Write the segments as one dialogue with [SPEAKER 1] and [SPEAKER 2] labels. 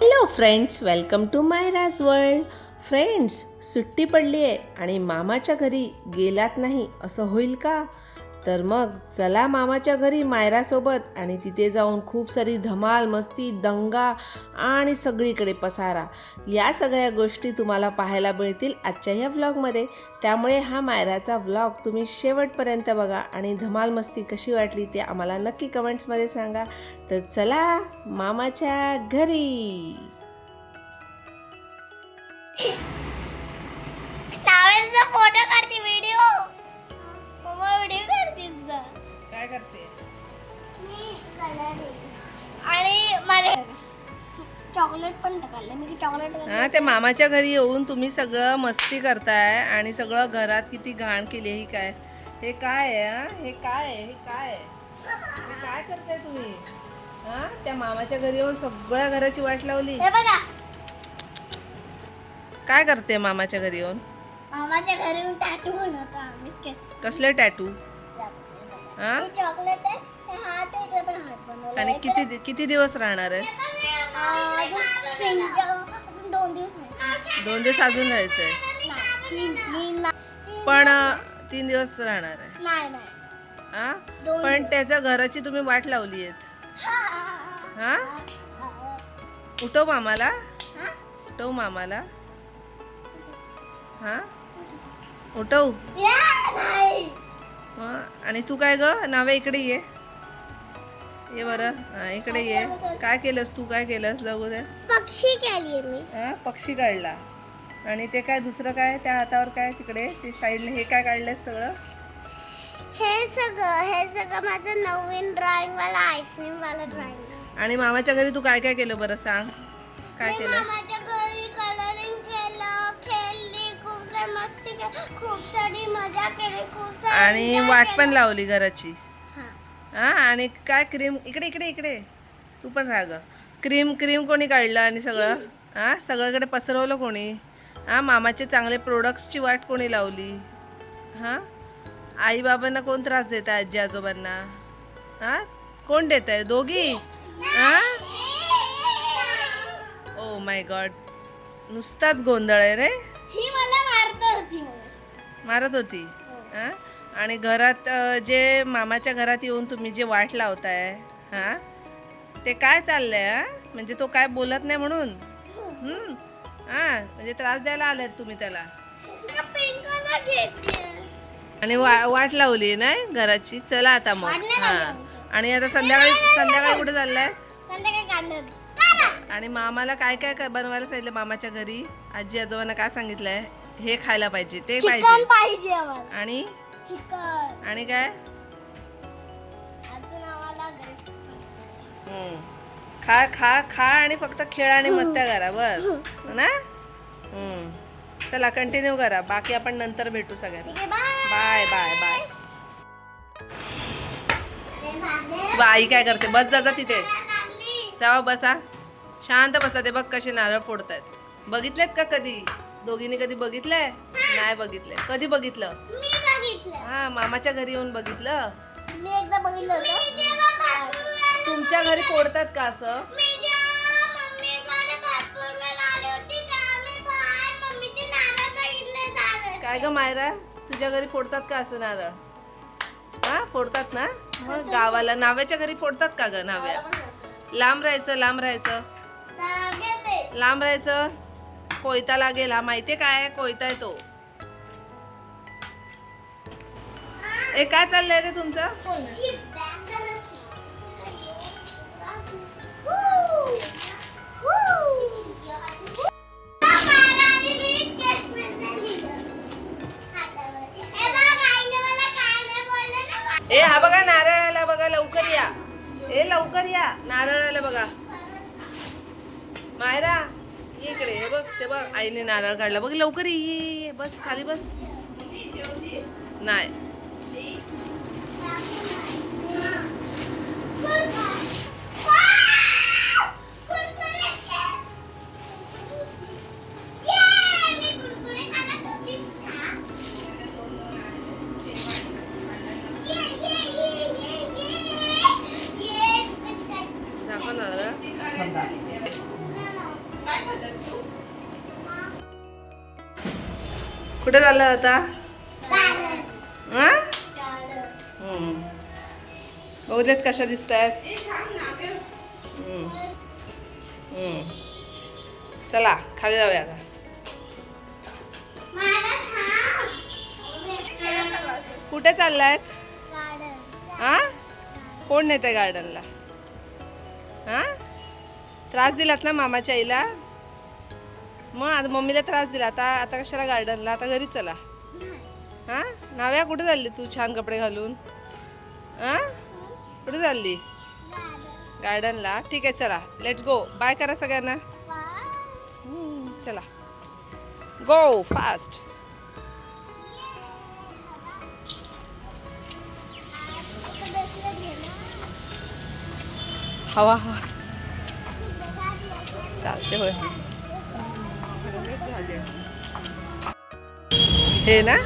[SPEAKER 1] Hello friends welcome to my Raj world friends सुट्टी पडली आहे आणि मामाच्या घरी गेलात नाही असं होईल का? तर मग चला मामाच्या घरी मायरासोबत आणि तिथे जाऊन खूप सारी धमाल मस्ती दंगा आणि सगळीकडे पसारा. या सगळ्या गोष्टी तुम्हाला पाहायला मिळतील आजच्या ह्या व्लॉगमध्ये. त्यामुळे हा मायराचा व्लॉग तुम्ही शेवटपर्यंत बघा आणि धमाल मस्ती कशी वाटली ते आम्हाला नक्की कमेंट्समध्ये सांगा. तर चला मामाच्या घरी.
[SPEAKER 2] फोटो काढते
[SPEAKER 1] करते.
[SPEAKER 2] आणि माझे चॉकलेट पण टाकले मी चॉकलेट
[SPEAKER 1] हा ते मामाच्या घरी येऊन तुम्ही सगळं मस्ती करताय आणि सगळं घरात किती घाण केली ही काय? हे काय आहे हा? हे काय आहे हे काय आहे? हे काय करताय तुम्ही? हा? त्या मामाच्या घरी येऊन सगळ्या घराची वाट लावली.
[SPEAKER 2] हे बघा.
[SPEAKER 1] काय करते मामाच्या घरी येऊन?
[SPEAKER 2] मामाच्या घरी मी टॅटू बनवतो आम्ही स्केच
[SPEAKER 1] कसले टॅटू
[SPEAKER 2] चॉकलेट आहे हे आहे
[SPEAKER 1] आणि किती किती दिवस राहणार आहेस?
[SPEAKER 2] दोन दिवस आहे
[SPEAKER 1] दोन दिवस अजून
[SPEAKER 2] तीन तीन-
[SPEAKER 1] पण तीन दिवस राहणार आहे.
[SPEAKER 2] नाही नाही.
[SPEAKER 1] हा?
[SPEAKER 2] दोन
[SPEAKER 1] पण त्याच्या घराची तुम्ही वाट लावली आहेत हा? उठव मामाला? उठव मामाला. हा? उठव.
[SPEAKER 2] नाही.
[SPEAKER 1] आणि तू काय ग? नावे इकडे ये. ये बरं. हा इकडे ये. काय केलंस तू? काय केलंस? जाऊ दे.
[SPEAKER 2] पक्षी केली मी.
[SPEAKER 1] हा पक्षी काढला. आणि ते काय दुसरं काय? त्या हातावर काय? तिकडे ते साईडला हे काय काढलंस सगळं?
[SPEAKER 2] हे सगळं हे सगळं माझं नवीन ड्रॉइंग वाला आईस्क्रीम वाला ड्रॉइंग
[SPEAKER 1] आणि मामाच्या घरी तू काय काय केलं बरं सांग? काय
[SPEAKER 2] मी
[SPEAKER 1] केलं?
[SPEAKER 2] मामाच्या खूप सारी मजा केली खूप
[SPEAKER 1] आणि वाट पण. लावली घराची.
[SPEAKER 2] हा.
[SPEAKER 1] आणि काय क्रीम इकडे इकडे इकडे. तू पण राहा ग. क्रीम क्रीम कोणी काढलं आणि सगळं? हा सगळीकडे पसरवलं कोणी? हा मामाचे चांगले प्रोडक्ट्सची वाट कोणी लावली? हा? आई बाबांना कोण त्रास देत आहे आजी आजोबांना? हा? कोण देत आहे? दोघी? हा? ओ माय गॉड नुसताच गोंधळ आहे रे.
[SPEAKER 2] होती.
[SPEAKER 1] मारत होती. हा. आणि घरात जे मामाच्या घरात येऊन तुम्ही जे वाट लावताय हा? ते काय चाललंय हा? म्हणजे तो काय बोलत नाही म्हणून? हम्म हा म्हणजे त्रास द्यायला आलात तुम्ही त्याला. आणि वा वाट लावली नाही घराची? चला आता मग. हा. आणि आता संध्याकाळी संध्याकाळी कुठे चाललाय? आणि मामाला काय काय बनवायला सांगितलं मामाच्या घरी? आजी आजोबांना काय सांगितलंय? हे खायला पाहिजे ते
[SPEAKER 2] चिकन
[SPEAKER 1] पाहिजे.
[SPEAKER 2] पाहिजे आम्हाला.
[SPEAKER 1] आणि?
[SPEAKER 2] चिकन.
[SPEAKER 1] आणि काय?
[SPEAKER 2] अजून आम्हाला grapes पाहिजे.
[SPEAKER 1] हम्म. खा खा खा आणि फक्त खेळा आणि मस्त्या करा बस. हो ना? हम्म. चला कंटिन्यू करा. बाकी आपण नंतर भेटू सगळ्यांना.
[SPEAKER 2] ठीक आहे बाय
[SPEAKER 1] बाय बाय. बाय बाई काय करते? बस जा जा तिथे. जावा बसा. शांत बसा. ते बघ कसे नारळ फोडतायत. बघितलेत का कधी? दोघींनी कधी बघितलंय? नाही बघितलंय. कधी बघितलं?
[SPEAKER 2] मी बघितलं
[SPEAKER 1] हा मामाच्या घरी येऊन बघितलं?
[SPEAKER 2] मी एकदा बघितलं होतं.
[SPEAKER 1] तुमच्या घरी फोडतात का असं?
[SPEAKER 2] मी जेव्हा मम्मीकडे भरपूर वेळ आले होते तेव्हा मी बाहेर मम्मीचे नारळ बघितले झाडाचे.
[SPEAKER 1] काय ग मायरा? तुझ्या घरी फोडतात का असं नारळ? हा फोडतात ना? मग गावाला नाव्याच्या घरी फोडतात का ग नाव्या? लांब राहायचं लांब राहायचं. लांब राहायचं? कोयता लागेल हा माहितीये काय? कोयता आहे तो. ए काय चाललंय रे तुमचं?
[SPEAKER 2] बघ
[SPEAKER 1] ते बघ आईने नारळ काढला. बघ लवकर ये, ये. बस खाली बस. नाही. कुठे चाललं आता?
[SPEAKER 2] गार्डन
[SPEAKER 1] हा?
[SPEAKER 2] गार्डन
[SPEAKER 1] हम्म. बघू देत कशा दिसत आहेत चला खाली जाऊया आता. कुठे चाललायत? हा कोण नेते गार्डनला? हा त्रास दिलात ना मामाच्या आईला? मग आता मम्मीला त्रास दिला. आता आता कशाला गार्डनला आता घरी चला. हा? नाव्या कुठे चालली तू छान कपडे घालून? हा? कुठे चालली? गार्डनला ठीक आहे चला. लेट्स गो बाय करा सगळ्यांना. चला. गो फास्ट हवा हवा. चालते होय. हे ना?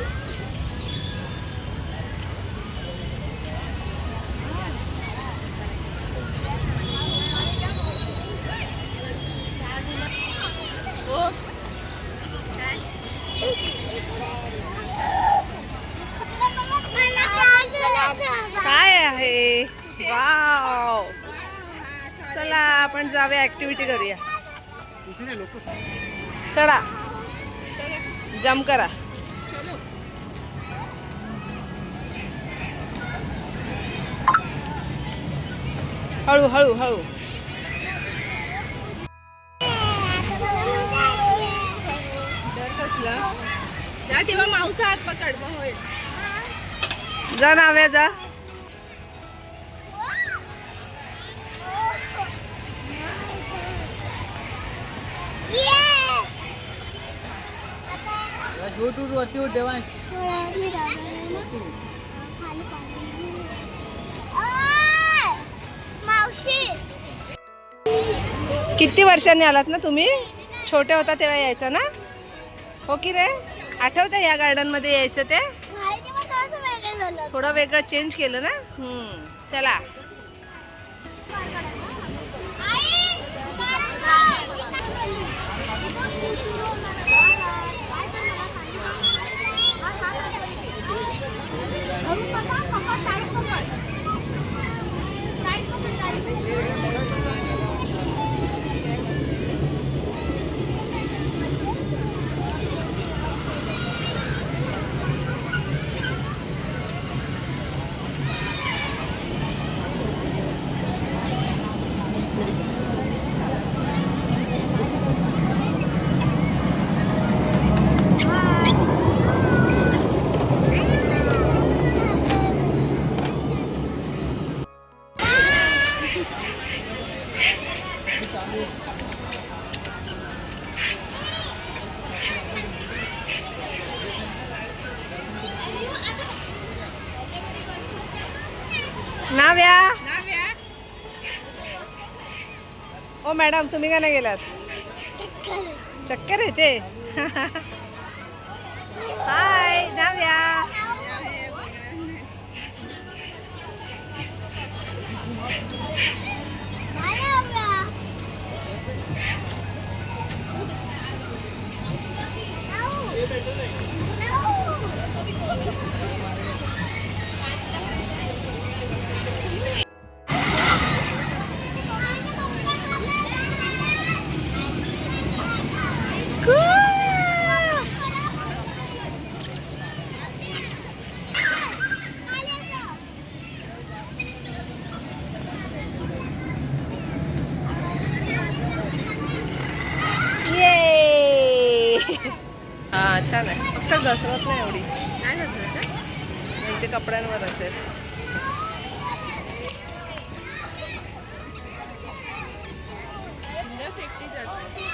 [SPEAKER 1] काय आहे? वाव! चला आपण जाऊया ऍक्टिव्हिटी करूया. चढा. जम करा. हळू हळू हळू.
[SPEAKER 3] जा तेव्हा माऊचा हात पकड मग होईल
[SPEAKER 1] जा नाव्या जा.
[SPEAKER 4] शूट उठ वरती उठ देवांश
[SPEAKER 2] मावशी
[SPEAKER 1] किती वर्षांनी आलात ना तुम्ही? छोटे होता तेव्हा यायचं ना? हो की रे? आठवतं या गार्डनमध्ये यायचं ते? थोडं वेगळं चेंज केलं ना? हम्म, चला. नाव्या. ओ मॅडम तुम्ही का नाही गेलात? चक्कर. येते हाय नाव्या. घसरत नाही एवढी.
[SPEAKER 3] नाही घसरत का?
[SPEAKER 1] त्यांच्या कपड्यांवर असेल.
[SPEAKER 3] एकटी जाते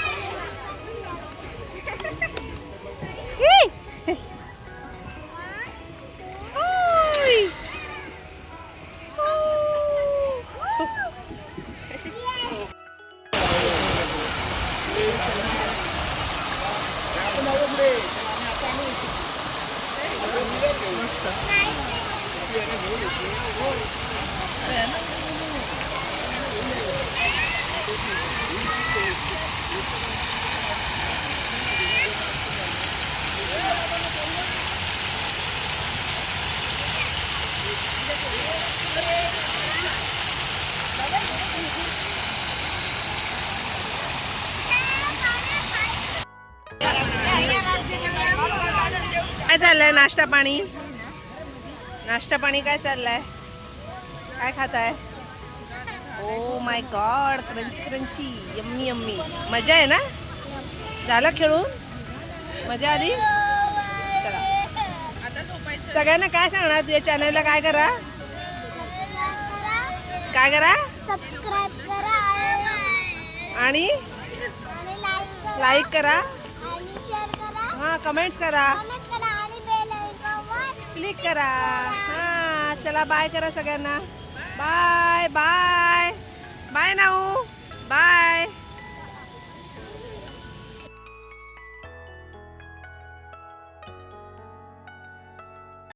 [SPEAKER 1] Thank you. काय चाललंय नाश्ता पाणी? नाश्ता पाणी काय चाललंय? काय खाताय? ओ my god crunchy crunchy yummy yummy मजा आहे ना? झालं खेळून? मजा आली? चला. सगळ्यांना काय सांगणार? तुझ्या चॅनलला काय करा? काय करा?
[SPEAKER 2] सबस्क्राईब करा
[SPEAKER 1] आणि
[SPEAKER 2] लाईक करा.
[SPEAKER 1] हां कमेंट्स करा. क्लिक करा. हां चला बाय करा सगळ्यांना. Bye bye bye now. Bye